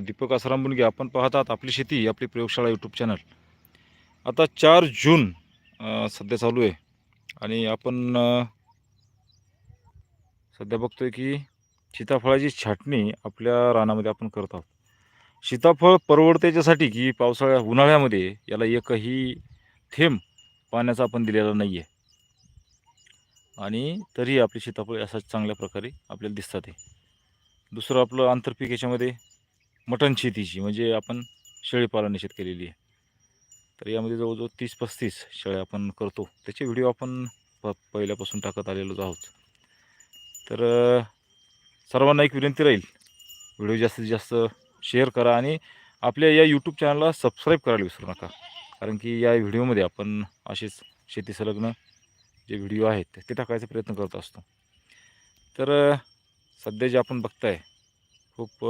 दीपक आसाराम बुनगे आपण पाहतात आपली शेती आपली प्रयोगशाळा यूट्यूब चॅनल आता चार जून सध्या चालू आहे. आणि आपण सध्या बघतोय की सीताफळाची छाटणी आपल्या रानामध्ये आपण करत आहोत. सीताफळ परवडते याच्यासाठी की पावसाळ्या उन्हाळ्यामध्ये याला एकही थेंब पाण्याचा आपण दिलेला नाही आहे आणि तरी आपली सीताफळ असा चांगल्या प्रकारे आपल्याला दिसतात आहे दुसरं आपलं आंतरपीक याच्यामध्ये मटण शेतीची म्हणजे आपण शेळीपालन शेत केलेली आहे. तर यामध्ये जवळजवळ तीस पस्तीस शेळ्या आपण करतो. त्याचे व्हिडिओ आपण प पहिल्यापासून टाकत आलेलोच आहोत. तर सर्वांना एक विनंती राहील व्हिडिओ जास्तीत जास्त शेअर करा आणि आपल्या या यूट्यूब चॅनलला सबस्क्राईब करायला विसरू नका. कारण की या व्हिडिओमध्ये आपण असेच शेती संलग्न जे व्हिडिओ आहेत ते टाकायचा प्रयत्न करत असतो. तर सध्या जे आपण बघताय खूप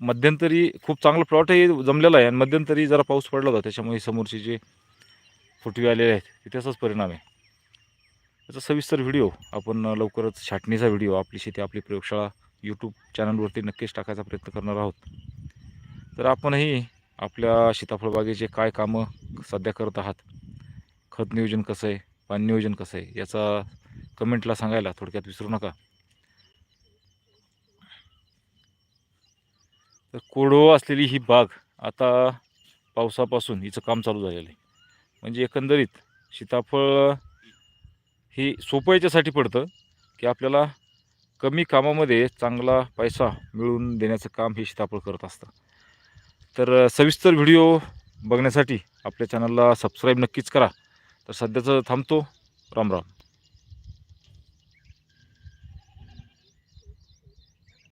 मध्यंतरी खूप चांगलं प्लॉटही जमलेला आहे. आणि मध्यंतरी जरा पाऊस पडला होता. त्याच्यामुळे समोरचे जे फुटवे आलेले आहेत ते त्याचाच परिणाम आहे. त्याचा सविस्तर व्हिडिओ आपण लवकरच छाटणीचा व्हिडिओ आपली शेती आपली प्रयोगशाळा यूट्यूब चॅनलवरती नक्कीच टाकायचा प्रयत्न करणार आहोत. तर आपणही आपल्या सीताफळबागेचे काय कामं सध्या करत आहात खत नियोजन कसं आहे पाणी नियोजन कसं आहे याचा कमेंटला सांगायला थोडक्यात विसरू नका. तर कोरडो असलेली ही बाग आता पावसापासून हिचं काम चालू झालेलं आहे. म्हणजे एकंदरीत सीताफळ हे सोपं याच्यासाठी पडतं की आपल्याला कमी कामामध्ये चांगला पैसा मिळवून देण्याचं काम हे सीताफळ करत असतं. तर सविस्तर व्हिडिओ बघण्यासाठी आपल्या चॅनलला सबस्क्राईब नक्कीच करा. तर सध्याचं थांबतो. राम राम.